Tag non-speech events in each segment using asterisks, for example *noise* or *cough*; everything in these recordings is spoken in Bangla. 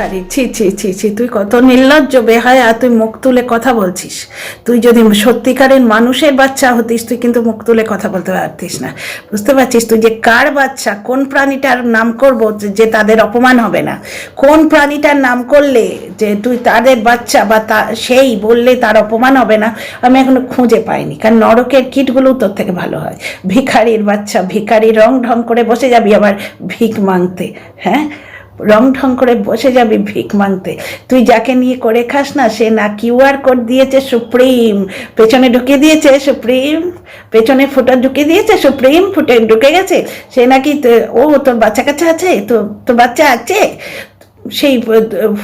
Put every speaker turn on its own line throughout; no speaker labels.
ভিখারি ছি ছি ছি ছি, তুই কত নির্লজ্জ বেহায়া, তুই মুখ তুলে কথা বলছিস। তুই যদি সত্যিকারের মানুষের বাচ্চা হতিস, তুই কিন্তু মুখ তুলে কথা বলতে পারতিস না। বুঝতে পারছিস তুই যে কার বাচ্চা, কোন প্রাণীটার নাম করব যে তাদের অপমান হবে না? কোন প্রাণীটার নাম করলে যে তুই তাদের বাচ্চা বা তা, সেই বললে তার অপমান হবে না? আমি এখনও খুঁজে পাইনি, কারণ নরকের কিটগুলো তোর থেকে ভালো হয়। ভিখারির বাচ্চা, ভিখারি রং ঢং করে বসে যাবি আবার ভিক মাংতে হ্যাঁ? রং ঢং করে বসে যাবি ভিক মাংতে তুই যাকে নিয়ে করে খাস না, সে না কিউআর কোড দিয়েছে সুপ্রিম। পেছনে ঢুকে দিয়েছে সুপ্রিম। পেছনে ফুটো ঢুকে দিয়েছে সুপ্রিম। ফুটে ঢুকে গেছে। সে নাকি ও তোর বাচ্চা কাছে আছে? তো, তোর বাচ্চা আছে? সেই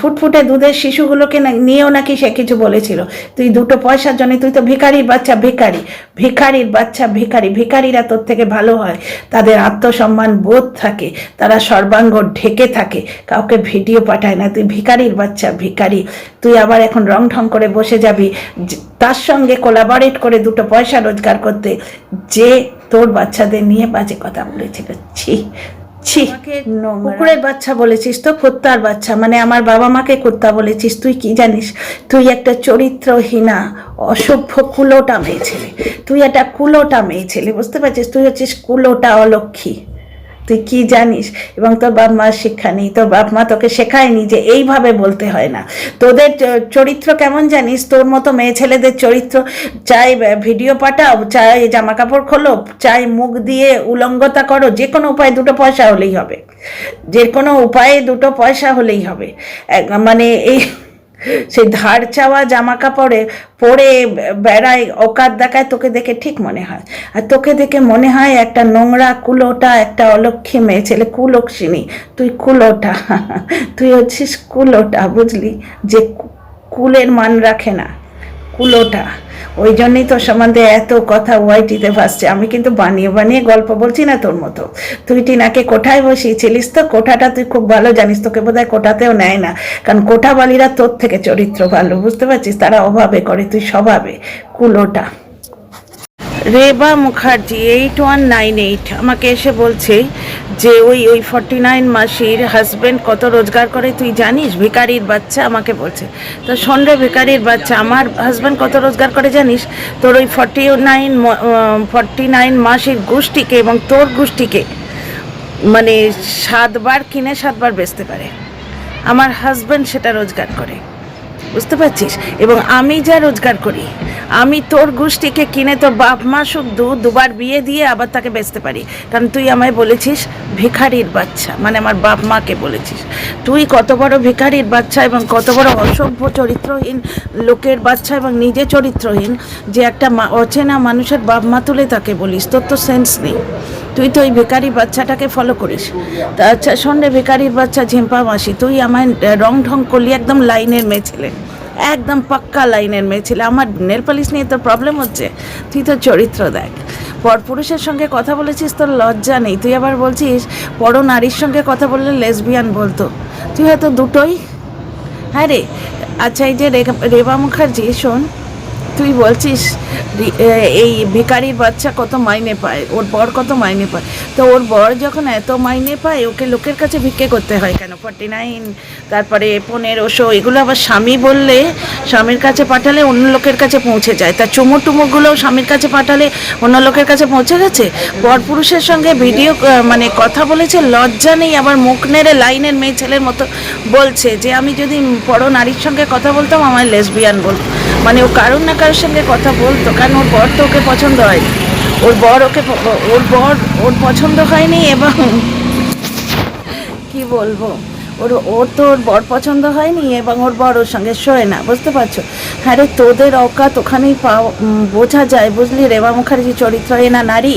ফুটফুটে দুধের শিশুগুলোকে নিয়েও নাকি সে কিছু বলেছিল। তুই দুটো পয়সার জন্য, তুই তো ভিখারির বাচ্চা, ভিখারি। ভিখারির বাচ্চা, ভিখারি। ভিখারিরা তোর থেকে ভালো হয়। তাদের আত্মসম্মান বোধ থাকে। তারা সর্বাঙ্গ ঢেকে থাকে। কাউকে ভিডিও পাঠায় না। তুই ভিখারির বাচ্চা, ভিখারি। তুই আবার এখন রং ঢং করে বসে যাবি। তার সঙ্গে কোলাবরেট করে দুটো পয়সা রোজগার করতে। যে তোর বাচ্চাদের নিয়ে বাজে কথা বলেছিল। ছি ছি কুকুরের বাচ্চা বলেছিস তো কুত্তার বাচ্চা মানে আমার বাবা মাকে কুত্তা বলেছিস তুই কি জানিস? তুই একটা চরিত্রহীনা অসভ্য কুলোটা মেয়ে ছেলে তুই একটা কুলোটা মেয়ে ছেলে বুঝতে পারছিস? তুই হচ্ছিস কুলোটা অলক্ষী। তুই কি জানিস? এবং তোর বাপ মার শিক্ষা নেই, তোর বাপ মা তোকে শেখায়নি যে এইভাবে বলতে হয় না। তোদের চরিত্র কেমন জানিস? তোর মতো মেয়ে ছেলেদের চরিত্র, চাই ভিডিও পাঠাও, চাই জামা কাপড় খোলো, চাই মুখ দিয়ে উলঙ্গতা করো, যে কোনো উপায়ে দুটো পয়সা হলেই হবে। যে কোনো উপায়ে দুটো পয়সা হলেই হবে। মানে এই সেই ধার চাওয়া জামা কাপড়ে পরে বেড়ায় অকাত দেখায়, তোকে দেখে ঠিক মনে হয়। আর তোকে দেখে মনে হয় একটা নোংরা কুলোটা, একটা অলক্ষী মেয়ে ছেলে কুলক্ষিনী তুই কুলোটা, তুই হচ্ছিস কুলোটা, বুঝলি? যে কুলের মান রাখে না। কুলোটা। ওই জন্যই তোর সম্বন্ধে এত কথা ওয়াইটিতে ভাসছে। আমি কিন্তু বানিয়ে বানিয়ে গল্প বলছি না তোর মতো। তুই টিনাকে কোঠায় বসিয়েছিলিস তো, কোঠাটা তুই খুব ভালো জানিস, তোকে বোধ হয় কোঠাতেও নেয় না। কারণ কোঠাবালিরা তোর থেকে চরিত্র ভালো, বুঝতে পারছিস? তারা অভাবে করে, তুই স্বভাবে। কুলোটা। Reba Mukherjee eight one nine eight আমাকে এসে বলছে যে ওই ওই ফর্টি নাইন মাসির হাজব্যান্ড কত রোজগার করে, তুই জানিস? ভিকারির বাচ্চা আমাকে বলছে। তো রে ভিকারির বাচ্চা, আমার হাজব্যান্ড কত রোজগার করে জানিস? তোর ওই ফর্টি নাইন ফর্টি নাইন মাসির গোষ্ঠীকে এবং তোর গোষ্ঠীকে মানে সাতবার কিনে সাতবার বেচতে পারে। আমার হাজব্যান্ড সেটা রোজগার করে। বুঝতে পারছিস? এবং আমি যা রোজগার করি, আমি তোর গোষ্ঠীকে কিনে তোর বাপ মা শুদ্ধ দুবার বিয়ে দিয়ে আবার তাকে বেচতে পারি। কারণ তুই আমায় বলেছিস ভিখারির বাচ্চা মানে আমার বাপ মাকে বলেছিস। তুই কত বড় ভিখারির বাচ্চা এবং কত বড় অসভ্য চরিত্রহীন লোকের বাচ্চা এবং নিজে চরিত্রহীন যে একটা অচেনা মানুষের বাপ মা তুলে তাকে বলিস, তোর তো সেন্স নেই। তুই তো ওই বেকারি বাচ্চাটাকে ফলো করিস। তা আচ্ছা শোনে বেকারির বাচ্চা ঝিম্পা মাসি, তুই আমায় রং ঢং করলি, একদম লাইনের মেয়ে ছেলে। একদম পাক্কা লাইনের মেয়ে ছেলে। আমার নেল পালিশ নিয়ে তোর প্রবলেম হচ্ছে? তুই তো চরিত্র দেখ। পরপুরুষের সঙ্গে কথা বলেছিস, তোর লজ্জা নেই। তুই আবার বলছিস, পর নারীর সঙ্গে কথা বললে লেসবিয়ান বলতো। তুই হয়তো দুটোই? হ্যাঁ রে। আচ্ছা এই যে রেবা মুখার্জি, শোন। তুই বলছিস এই ভিকারির বাচ্চা কত মাইনে পায়, ওর বর কত মাইনে পায়? তো ওর বর যখন এত মাইনে পায়, ওকে লোকের কাছে ভিক্ষে করতে হয় কেন? ফর্টি নাইন তারপরে পনেরোশো এগুলো আবার স্বামী বললে, স্বামীর কাছে পাঠালে অন্য লোকের কাছে পৌঁছে যায়। তা চুমুর টুমুরগুলোও স্বামীর কাছে পাঠালে অন্য লোকের কাছে পৌঁছে গেছে? পরপুরুষের সঙ্গে ভিডিও মানে কথা বলেছে, লজ্জা নেই, আবার মুখ নেড়ে লাইনের মেয়ে ছেলের মতো বলছে যে, আমি যদি বড় নারীর সঙ্গে কথা বলতাম আমার লেসবিয়ান বলতো। মানে ও কারোর না কারোর সঙ্গে কথা বলতো, কারণ ওর বর তো ওকে পছন্দ হয়নি। ওর বর ওকে ওর বর ওর পছন্দ হয়নি এবং কি বলব? ওর ওর তো ওর বর পছন্দ হয়নি এবং ওর বর ওর সঙ্গে শোয় না, বুঝতে পারছ? হ্যাঁ রে তোদের অকাত ওখানেই পাও বোঝা যায়, বুঝলি রেবা মুখার্জি, চরিত্রহীনা নারী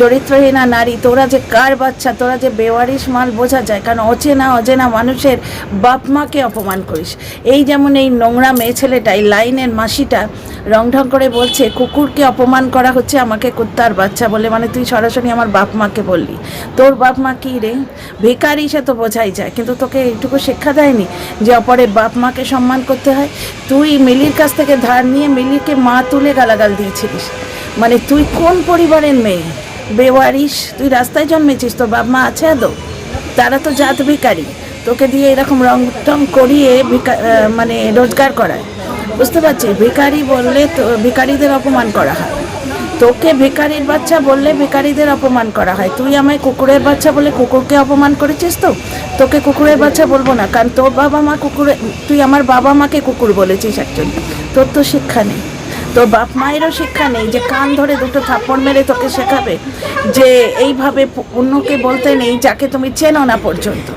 চরিত্রহীনা নারী, তোরা যে কার বাচ্চা, তোরা যে বেওয়ারিশ মাল বোঝা যায়, কারণ অচেনা অচেনা মানুষের বাপ মাকে অপমান করিস। এই যেমন এই নোংরা মেয়ে ছেলেটা, এই লাইনের মাসিটা রং ঢং করে বলছে, কুকুরকে অপমান করা হচ্ছে আমাকে কুত্তার বাচ্চা বলে মানে তুই সরাসরি আমার বাপ মাকে বললি। তোর বাপ মা কি রে? বেকারি সে তো বোঝাই যায়, কিন্তু তোকে এইটুকু শিক্ষা দেয়নি যে অপরের বাপ মাকে সম্মান করতে হয়। তুই মিলির কাছ থেকে ধার নিয়ে মিলিকে মা তুলে গালাগাল দিয়েছিলিস। মানে তুই কোন পরিবারের মেয়ে? বেওয়ারিস তুই রাস্তায় জন্মেছিস, তোর বাপ মা আছে আদৌ? তারা তো জাত ভিকারি তোকে দিয়ে এরকম রং টং করিয়ে মানে রোজগার করায়। বুঝতে পারছিস? ভিখারি বললে তো, ভিখারিদের অপমান করা হয়। তোকে ভিখারির বাচ্চা বললে ভিখারিদের অপমান করা হয়। তুই আমায় কুকুরের বাচ্চা বলে কুকুরকে অপমান করেছিস তো? তোকে কুকুরের বাচ্চা বলব না, কারণ তোর বাবা মা কুকুরে, তুই আমার বাবা মাকে কুকুর বলেছিস একজন। তোর তো শিক্ষা নেই। তোর বাপ মায়েরও শিক্ষা নেই যে কান ধরে দুটো থাপ্পড় মেরে তোকে শেখাবে যে এইভাবে অন্যকে বলতে নেই যাকে তুমি চেনো না পর্যন্ত।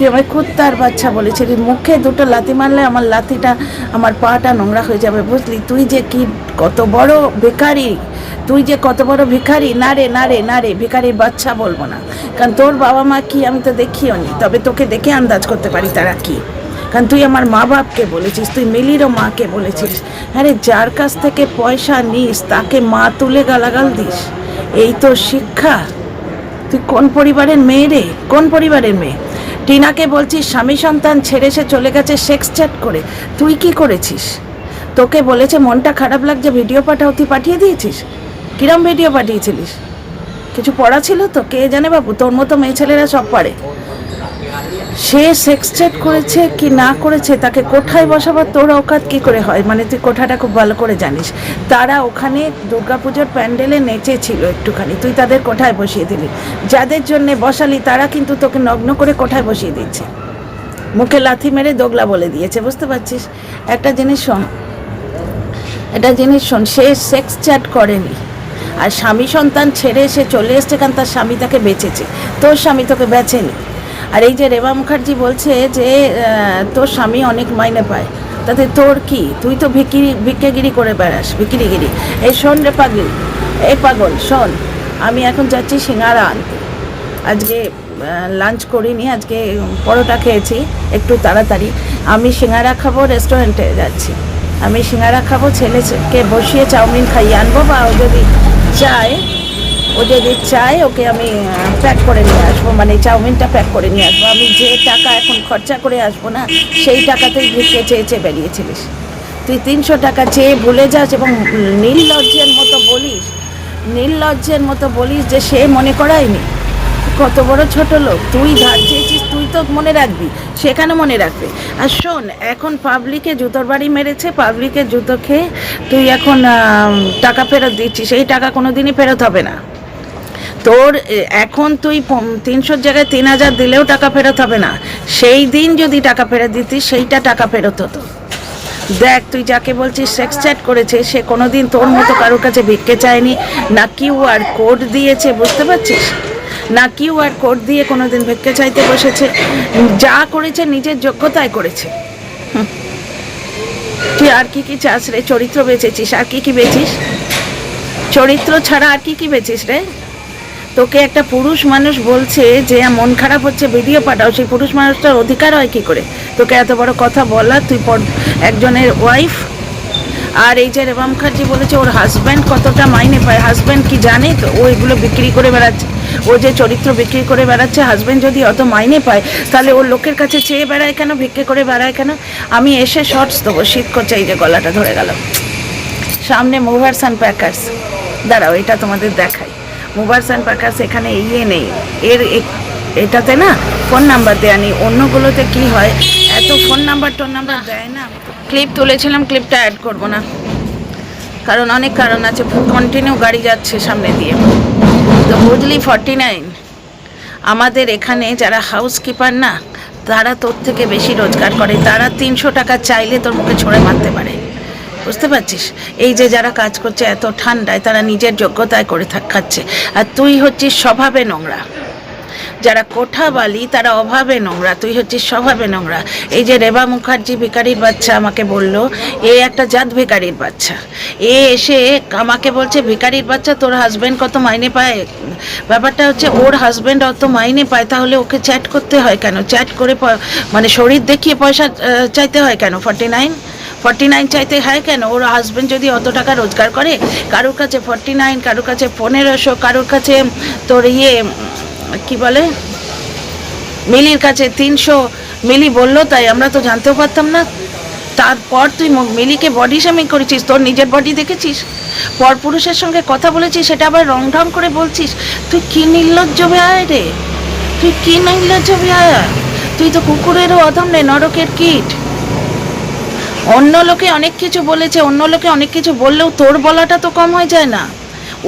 তুই আমায় কুত্তার বাচ্চা বলেছিলি মুখে দুটো লাথি মারলে আমার লাথিটা, আমার পাটা নোংরা হয়ে যাবে, বুঝলি? তুই যে কি কত বড় বেকারি তুই যে কত বড় ভিখারি, না রে না রে না রে, ভিখারির বাচ্চা বলব না। কারণ তোর বাবা মা কি আমি তো দেখিও নি, তবে তোকে দেখে আন্দাজ করতে পারি তারা কি। কারণ তুই আমার মা বাপকে বলেছিস, তুই মিলিরও মাকে বলেছিস। আরে যার কাছ থেকে পয়সা নিস, তাকে মা তুলে গালাগাল দিস। এই তো শিক্ষা। তুই কোন পরিবারের মেয়ে রে? কোন পরিবারের মেয়ে? টিনাকে বলছিস, স্বামী সন্তান ছেড়ে সে চলে গেছে সেক্স চ্যাট করে। তুই কি করেছিস? তোকে বলেছে, মনটা খারাপ লাগছে, ভিডিও পাঠাও, তুই পাঠিয়ে দিয়েছিস? কিরম ভিডিও পাঠিয়েছিলিস? কিছু পড়া ছিল তো, কে জানে বাবু, তোর মতো মেয়ে ছেলেরা সব পারে। সে সেক্স চ্যাট করেছে কি না করেছে, তাকে কোঠায় বসাবার তোর অকাত কি করে হয়? মানে তুই কোঠাটা খুব ভালো করে জানিস। তারা ওখানে দুর্গাপুজোর প্যান্ডেলে নেচেছিল একটুখানি, তুই তাদের কোঠায় বসিয়ে দিলি? যাদের জন্যে বসালি, তারা কিন্তু তোকে নগ্ন করে কোঠায় বসিয়ে দিচ্ছে? মুখে লাথি মেরে দোগলা বলে দিয়েছে, বুঝতে পারছিস? একটা জিনিস শোন, একটা জিনিস শোন, সে সেক্স চ্যাট করেনি। আর স্বামী সন্তান ছেড়ে সে চলে এসছে কারণ তার স্বামী তাকে বেঁচেছে। তোর স্বামী তোকে বেচেনি। আর এই যে রেবা মুখার্জি বলছে যে তোর স্বামী অনেক মাইনে পায়। তাতে তোর কি? তুই তো ভিকিরি, ভিক্ষাগিরি করে বেড়াস, ভিকিরিগিরি। এই শোন রে পাগল, এই পাগল, শোন, আমি এখন যাচ্ছি সিঙ্গারা আনতে। আজকে লাঞ্চ করিনি, আজকে পরোটা খেয়েছি, একটু তাড়াতাড়ি। আমি সিঙ্গারা খাব রেস্টুরেন্টে যাচ্ছি। আমি সিঙ্গারা খাব ছেলেকে বসিয়ে চাউমিন খাইয়ে আনব বা যদি চায় ও যদি চায় ওকে আমি প্যাক করে নিয়ে আসব মানে চাউমিনটা প্যাক করে নিয়ে আসব। আমি যে টাকা এখন খরচা করে আসব না, সেই টাকাতেই ভিক্ষে চেয়ে চেয়ে বেরিয়েছিলিস। তুই তিনশো টাকা চেয়ে ভুলে যাস এবং নীললজ্জের মতো বলিস নীললজ্জের মতো বলিস যে সে মনে করায়নি। কত বড় ছোট লোক, তুই ধার চেয়েছিস, তুই তো মনে রাখবি, সেখানে মনে রাখবে। আর শোন, এখন পাবলিকে জুতোর বাড়ি মেরেছে পাবলিকের জুতো খেয়ে তুই এখন টাকা ফেরত দিচ্ছিস সেই টাকা কোনো দিনই ফেরত হবে না। তোর এখন তুই তিনশোর জায়গায় তিন হাজার দিলেও টাকা ফেরত হবে না। সেই দিন যদি টাকা ফেরত দিতিস, সেইটা টাকা ফেরত হতো। দেখ, তুই যাকে বলছিস সেক্স চ্যাট করেছে, সে কোনোদিন তোর মতো কারোর কাছে ভিক্ষে চায়নি। না কিউ আর কোড দিয়েছে, বুঝতে পারছিস? না কিউ আর কোড দিয়ে কোনোদিন ভিক্ষে চাইতে বসেছে। যা করেছে, নিজের যোগ্যতায় করেছে। তুই আর কি কি চাস রে? চরিত্র বেচেছিস? আর কি কি বেচিস? চরিত্র ছাড়া আর কি কি বেচিস রে? তোকে একটা পুরুষ মানুষ বলছে যে মন খারাপ হচ্ছে, ভিডিও পাঠাও। সেই পুরুষ মানুষটার অধিকার হয় কি করে? তোকে এত বড় কথা বলা, তুই একজনের ওয়াইফ আর এই যে রেবা মুখার্জি বলেছে, ওর হাজব্যান্ড কতটা মাইনে পায়? হাজব্যান্ড কি জানে? তো ও এগুলো বিক্রি করে বেড়াচ্ছে। ও যে চরিত্র বিক্রি করে বেড়াচ্ছে হাজব্যান্ড যদি অত মাইনে পায়, তাহলে ওর লোকের কাছে চেয়ে বেড়ায় কেন? ভিক্ষে করে বেড়ায় কেন? আমি এসে শর্টস দেবো। শীত করছে, এই যে গলাটা ধরে গেল। সামনে মুভার্স অ্যান্ড প্যাকার্স দাঁড়াও, এটা তোমাদের দেখাই। মুভার্স অ্যান্ড প্যাকার্স এখানে ইয়ে নেই। এর এটাতে না ফোন নাম্বার দেওয়া নেই। অন্যগুলোতে কি হয়? এত ফোন নাম্বার টোন নাম্বার দেয় না। ক্লিপ তুলেছিলাম, ক্লিপটা অ্যাড করব না। কারণ অনেক কারণ আছে। কন্টিনিউ গাড়ি যাচ্ছে সামনে দিয়ে। তো বুঝলি ফর্টি নাইন আমাদের এখানে যারা হাউসকিপার না, তারা তোর থেকে বেশি রোজগার করে। তারা তিনশো টাকা চাইলে তোর মুখে ছড়ে মারতে পারে। বুঝতে পারছিস? এই যে যারা কাজ করছে এত ঠান্ডায়, তারা নিজের যোগ্যতায় করে খাচ্ছে। আর তুই হচ্ছিস স্বভাবে নোংরা। যারা কোঠা বালি, তারা অভাবে নোংরা। তুই হচ্ছিস স্বভাবে নোংরা। এই যে রেবা মুখার্জি ভিকারির বাচ্চা আমাকে বলল, এ একটা জাত ভিকারির বাচ্চা। এ এসে আমাকে বলছে, ভিকারির বাচ্চা, তোর হাজবেন্ড কত মাইনে পায়? ব্যাপারটা হচ্ছে, ওর হাজবেন্ড অত মাইনে পায়, তাহলে ওকে চ্যাট করতে হয় কেন? চ্যাট করে মানে শরীর দেখিয়ে পয়সা চাইতে হয় কেন? ফর্টি নাইন ফর্টি নাইন চাইতে হয় কেন? ওর হাজবেন্ড যদি অত টাকা রোজগার করে, কারোর কাছে ফর্টি নাইন, কারোর কাছে পনেরোশো, কারোর কাছে তোর ইয়ে কি বলে? মিলির কাছে তিনশো। মিলি বলল তাই, আমরা তো জানতেও পারতাম না। তারপর তুই মিলিকে বডি শেমিং করেছিস, তোর নিজের বডি দেখেছিস? পর পুরুষের সঙ্গে কথা বলেছিস, সেটা আবার রং ঢং করে বলছিস? তুই কি নির্লজ্জ বেয়ায় রে? তুই কি নির্লজ্জ বেয়ায় তুই তো কুকুরেরও অধম রে, নরকের কীট। অন্য লোকে অনেক কিছু বলেছে, অন্য লোকে অনেক কিছু বললেও তোর বলাটা তো কম হয়ে যায় না।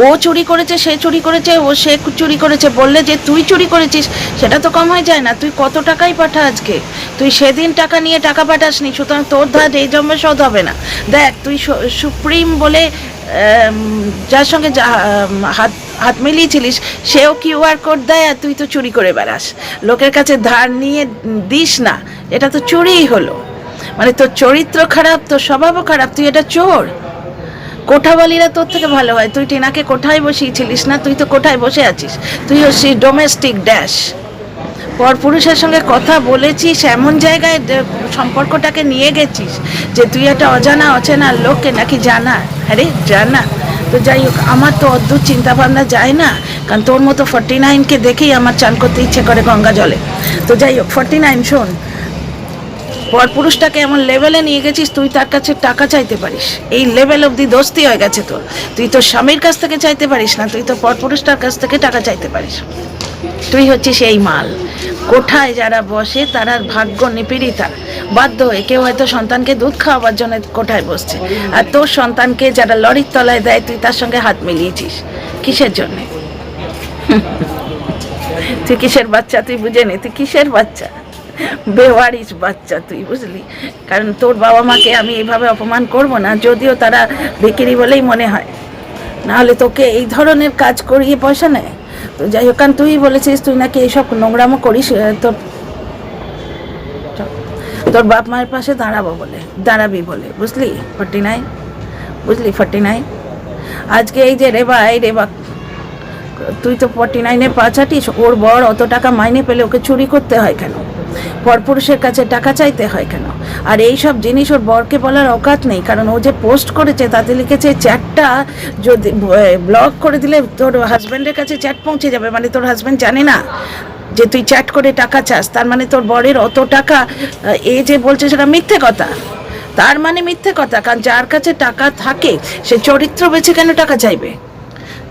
ও চুরি করেছে, সে চুরি করেছে, ও সে চুরি করেছে, বললে যে তুই চুরি করেছিস, সেটা তো কম হয়ে যায় না। তুই কত টাকাই পাঠা আজকে? তুই সেদিন টাকা নিয়ে টাকা পাঠাসনি, সুতরাং তোর ধার এই জন্মে শোধ হবে না। দেখ, তুই সুপ্রিম বলে যার সঙ্গে হাত হাত মিলিয়েছিলিস, সেও কিউআর কোড দেয় আর তুই তো চুরি করে বেড়াস। লোকের কাছে ধার নিয়ে দিস না, এটা তো চুরিই হলো। মানে তোর চরিত্র খারাপ, তোর স্বভাবও খারাপ, তুই এটা চোর। কোঠাবালিরা তোর থেকে ভালো হয়। তুই টিনাকে কোঠায় বসিয়েছিলিস না? তুই তো কোঠায় বসে আছিস। তুই হচ্ছিস ডোমেস্টিক ড্যাশ পর পুরুষের সঙ্গে কথা বলেছিস, এমন জায়গায় সম্পর্কটাকে নিয়ে গেছিস যে তুই একটা অজানা, অচেনা লোককে নাকি জানা। আরে, জানা। তো যাই হোক, আমার তো অদ্ভুত চিন্তা ভাবনা যায় না। কারণ তোর মতো ফর্টি নাইনকে দেখেই আমার চান করতে ইচ্ছে করে গঙ্গা জলে। তো যাই হোক ফর্টি নাইন শোন পর পুরুষটাকে এমন লেভেলে নিয়ে গেছিস, তুই তার কাছে টাকা চাইতে পারিস। এই লেভেল অবধি দোস্তি হয়ে গেছে তোর। তুই তো স্বামীর কাছ থেকে চাইতে পারিস না, তুই তো পর পুরুষটার কাছ থেকে টাকা চাইতে পারিস। তুই হচ্ছিস এই মাল। কোঠায় যারা বসে তারা ভাগ্য নিপীড়িতা। বাধ্য হয়ে কেউ হয়তো সন্তানকে দুধ খাওয়াবার জন্য কোঠায় বসছে। আর তোর সন্তানকে যারা লরির তলায় দেয়, তুই তার সঙ্গে হাত মিলিয়েছিস। কিসের জন্যে? *laughs* তুই কিসের বাচ্চা? তুই বুঝে নে, তুই কিসের বাচ্চা? বেওয়ারিস বাচ্চা তুই, বুঝলি? কারণ তোর বাবা মাকে আমি এইভাবে অপমান করব না, যদিও তারা বিক্রি বলেই মনে হয়। নাহলে তোকে এই ধরনের কাজ করিয়ে পয়সা নেয়। তো যাই হোক, কারণ তুই বলেছিস তুই নাকি এইসব নোংরামো করিস তোর তোর বাপ মায়ের পাশে দাঁড়াবো বলে, দাঁড়াবি বলে, বুঝলি? ফর্টি নাইন বুঝলি? ফর্টি নাইন আজকে এই যে রেবা এই রেবা তুই তো ফর্টি নাইনে পাঁচাটিস ওর বর অত টাকা মাইনে পেলে ওকে চুরি করতে হয় কেন? পরপুরুষের কাছে টাকা চাইতে হয় কেন? আর এই সব জিনিস ওর বরকে বলার অকাত নেই, কারণ ও যে পোস্ট করেছে তাতে লিখেছে, চ্যাটটা যদি ব্লক করে দিলে তোর হাজব্যান্ডের কাছে চ্যাট পৌঁছে যাবে। মানে তোর হাজব্যান্ড জানে না যে তুই চ্যাট করে টাকা চাস। তার মানে তোর বরের অত টাকা এ যে বলছে সেটা মিথ্যে কথা। তার মানে মিথ্যে কথা, কারণ যার কাছে টাকা থাকে, সে চরিত্র বেছে কেন টাকা চাইবে?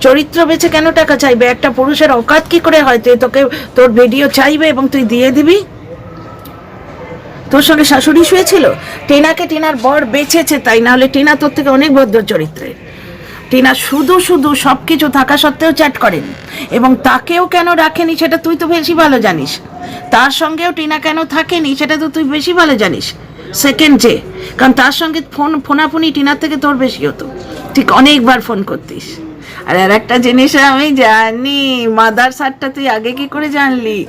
চরিত্র বেছে কেন টাকা চাইবে? একটা পুরুষের অকাত কি করে হয়? তুই তোকে, তোর ভিডিও চাইবে এবং তুই দিয়ে দিবি? তোর সঙ্গে শাশুড়ি শুয়েছিল? টিনাকে টিনার বর বেঁচেছে তাই না হলে টিনা তোর থেকে অনেক ভদ্র চরিত্রের। টিনা শুধু শুধু সব কিছু থাকা সত্ত্বেও চ্যাট করেন এবং তাকেও কেন রাখেনি সেটা তুই তো বেশি ভালো জানিস। তার সঙ্গেও টিনা কেন থাকেনি সেটা তো তুই বেশি ভালো জানিস। সেকেন্ড যে, কারণ তার সঙ্গে ফোন, ফোনাফোনি টিনার থেকে তোর বেশি হতো। ঠিক অনেকবার ফোন করতিস। আর আর একটা জিনিস আমি জানি মাদার সারটা তুই আগে কি করে জানলি?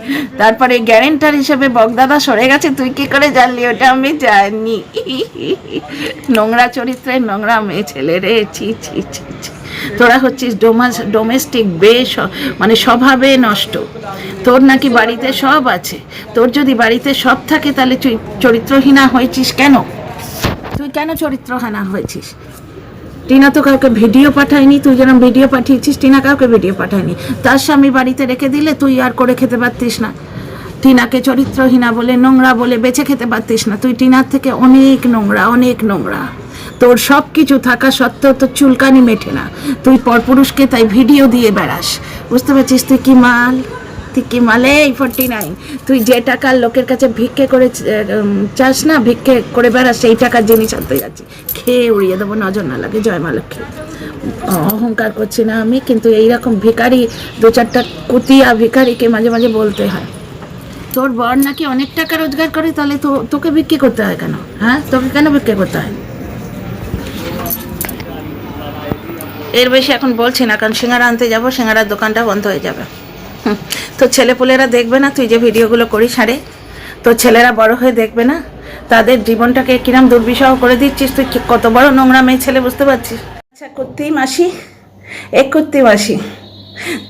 তারপরে গ্যারেন্টার হিসেবে বগদাদা সরে গেছে, তুই কি করে জানলি? ওটা আমি জানি। নোংরা চরিত্রের নোংরা মেয়ে ছেলে রে, ছি ছি ছি তোরা হচ্ছিস ডোমাস ডোমেস্টিক বেশ মানে স্বভাবে নষ্ট। তোর নাকি বাড়িতে সব আছে। তোর যদি বাড়িতে সব থাকে, তাহলে চরিত্রহীনা হয়েছিস কেন? তুই কেন চরিত্রহানা হয়েছিস? টিনা তো কাউকে ভিডিও পাঠায়নি, তুই যেরকম ভিডিও পাঠিয়েছিস, টিনা কাউকে ভিডিও পাঠায়নি। তার স্বামী বাড়িতে রেখে দিলে তুই আর করে খেতে পারতিস না। টিনাকে চরিত্রহীনা বলে, নোংরা বলে বেছে খেতে পারতিস না। তুই টিনার থেকে অনেক নোংরা অনেক নোংরা। তোর সব কিছু থাকা সত্ত্বেও তোর চুলকানি মেটে না। তুই পরপুরুষকে তাই ভিডিও দিয়ে বেড়াস। বুঝতে পারছিস তুই কি মাল? তুই কি মালে এই ফোরটি নাইন তুই যে টাকার লোকের কাছে ভিক্ষে করে চাস না ভিক্ষে করে বেড়াস সেই টাকার জিনিস আনতে যাচ্ছি। খেয়ে উড়িয়ে দেবো নজর না লাগে জয় মা লক্ষ্মী অহংকার করছি না আমি কিন্তু এইরকম ভিখারি দু চারটা কুতিয়া ভিখারিকে মাঝে মাঝে বলতে হয়। তোর বর নাকি অনেক টাকা রোজগার করে তাহলে তো তোকে বিক্রি করতে হয় কেন? হ্যাঁ? তোকে কেন বিক্রি করতে হয়? এর বেশি এখন বলছি না কারণ সিঙ্গারা আনতে যাব সিঙ্গারার দোকানটা বন্ধ হয়ে যাবে। তো ছেলেপুলেরা দেখবে না তুই যে ভিডিওগুলো করিস, আরে? তোর ছেলেরা বড় হয়ে দেখবে না? তাদের জীবনটাকে কিরম দুর্বিষহ করে দিচ্ছিস তুই? কত বড় নোংরা মেয়ে ছেলে বুঝতে পারছিস? আচ্ছা করতেই মাসি এক করতে মাসি,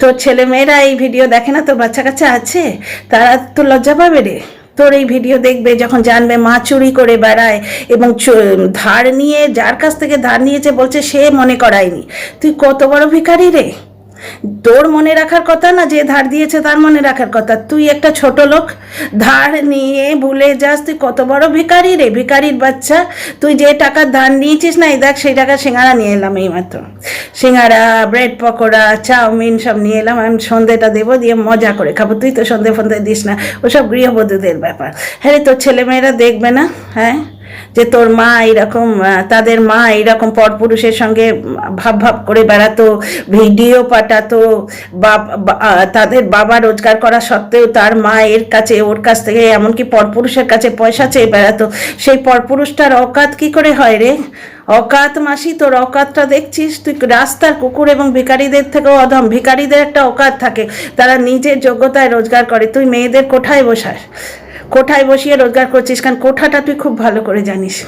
তোর ছেলে মেয়েরা এই ভিডিও দেখে না? তোর বাচ্চা কাচ্চা আছে? তারা তো লজ্জা পাবে রে। তোর এই ভিডিও দেখবে, যখন জানবে মা চুরি করে বেড়ায় এবং ধার নিয়ে, যার কাছ থেকে ধার নিয়েছে, বলছে সে মনে করায়নি। তুই কত বড় ভিখারি রে? তোর মনে রাখার কথা না যে ধার দিয়েছে তার মনে রাখার কথা। তুই একটা ছোট লোক ধার নিয়ে ভুলে যাস তুই কত বড় ভিখারি রে ভিখারির বাচ্চা। তুই যে টাকা ধার নিয়েছিস না এই দেখ সেই টাকা সিঙ্গারা নিয়ে এলাম এই মাত্র সিঙ্গারা ব্রেড পকোড়া চাউমিন সব নিয়ে এলাম আমি সন্ধেটা দেবো দিয়ে মজা করে খাব। তুই তো সন্ধে ফন্ধে দিস না ওসব গৃহবধূদের ব্যাপার। হ্যাঁ রে, তোর ছেলেমেয়েরা দেখবে না? হ্যাঁ? যে তোর মা এরকম তাদের মা এরকম পরপুরুষের সঙ্গে ভাব ভাব করে বেড়াতো ভিডিও পাঠাতো বাপ বা- আহ, তাদের বাবা রোজগার করা সত্ত্বেও তার মা এর কাছে ওর কাছ থেকে এমনকি পরপুরুষের কাছে পয়সা চেয়ে বেড়াতো। সেই পরপুরুষটার অকাত কি করে হয় রে? অকাত মাসি তোর অকাতটা দেখছিস? তুই রাস্তার কুকুর এবং ভিখারিদের থেকেও অধম। ভিখারিদের একটা অকাত থাকে তারা নিজের যোগ্যতায় রোজগার করে। তুই মেয়েদের কোঠায় বসাস। কোঠায় বসিয়ে রোজগার করছিস, কারণ কোঠাটা তুই খুব ভালো করে জানিস।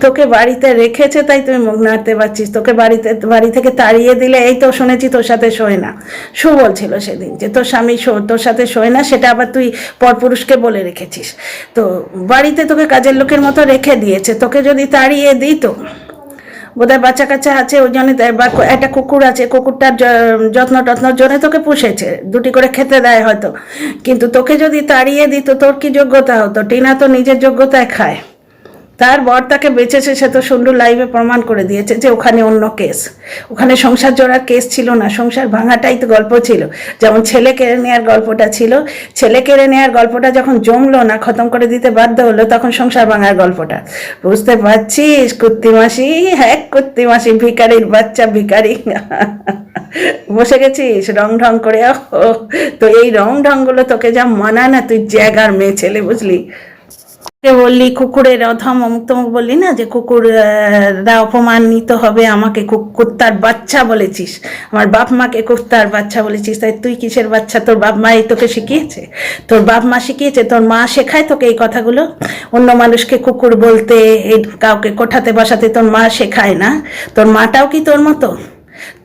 তোকে বাড়িতে রেখেছে তাই তুই মুখ নাড়তে পারছিস। তোকে বাড়িতে, বাড়ি থেকে তাড়িয়ে দিলে, এই তো শুনেছি তোর সাথে শোয় না। শু বলছিল সেদিন যে তোর স্বামী শো- তোর সাথে শোয় না, সেটা আবার তুই পরপুরুষকে বলে রেখেছিস। তো বাড়িতে তোকে কাজের লোকের মতো রেখে দিয়েছে। তোকে যদি তাড়িয়ে দিত বোধহয় বাচ্চা কাচ্চা আছে, ওই জন্য বা একটা কুকুর আছে, কুকুরটার যত্ন টত্ন জন্য তোকে পুষেছে, দুটি করে খেতে দেয় হয়তো। কিন্তু তোকে যদি তাড়িয়ে দিত, তোর কি যোগ্যতা হতো? টিনা তো নিজের যোগ্যতায় খায়। তার বর তাকে বেঁচেছে, সে তো সুন্দর লাইভে প্রমাণ করে দিয়েছে যে ওখানে অন্য কেস ওখানে সংসার জোড়ার কেস ছিল না, সংসার ভাঙাটাই তো গল্প ছিল। যেমন ছেলে কেড়ে নেওয়ার গল্পটা ছিল, ছেলে কেড়ে নেওয়ার গল্পটা যখন জমলো না, খতম করে দিতে বাধ্য হলো, তখন সংসার ভাঙার গল্পটা। বুঝতে পারছিস কুত্তি মাসি হ্যাঁ কুত্তি মাসি ভিকারির বাচ্চা ভিকারি *laughs* বসে গেছিস? রং ঢং করে তো এই রং ঢংগুলো তোকে যা মানায় না, তুই জ্যাগার মেয়ে ছেলে, বুঝলি? বললি, কুকুরের অধম অমুক তমুক বললি না যে কুকুররা অপমানিত হবে, আমাকে কুত্তার বাচ্চা বলেছিস। আমার বাপ মাকে কুত্তার বাচ্চা বলেছিস। তাই তুই কিসের বাচ্চা? তোর বাপ মা এই তোকে শিখিয়েছে। তোর বাপ মা শিখিয়েছে, তোর মা শেখায় তোকে এই কথাগুলো? অন্য মানুষকে কুকুর বলতে কাউকে কোঠাতে বসাতে তোর মা শেখায় না। তোর মাটাও কি তোর মতো?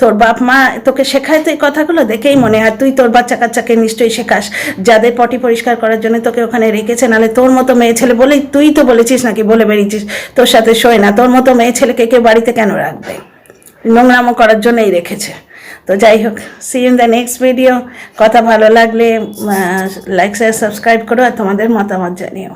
তোর বাপ মা তোকে শেখায় তো এই কথাগুলো দেখেই মনে হয়, তুই তোর বাচ্চা কাচ্চাকে নিশ্চয়ই শেখাস। যাদের পটি পরিষ্কার করার জন্য তোকে ওখানে রেখেছে নাহলে তোর মতো মেয়ে ছেলে বলেই তুই তো বলেছিস নাকি, বলে বেরিয়েছিস। তোর সাথে শোয় না, তোর মতো মেয়ে ছেলেকে কেউ বাড়িতে কেন রাখবে? নোংরামো করার জন্যই রেখেছে। তো যাই হোক see in the next video কথা ভালো লাগলে লাইক শেয়ার সাবস্ক্রাইব করো আর তোমাদের মতামত জানিও।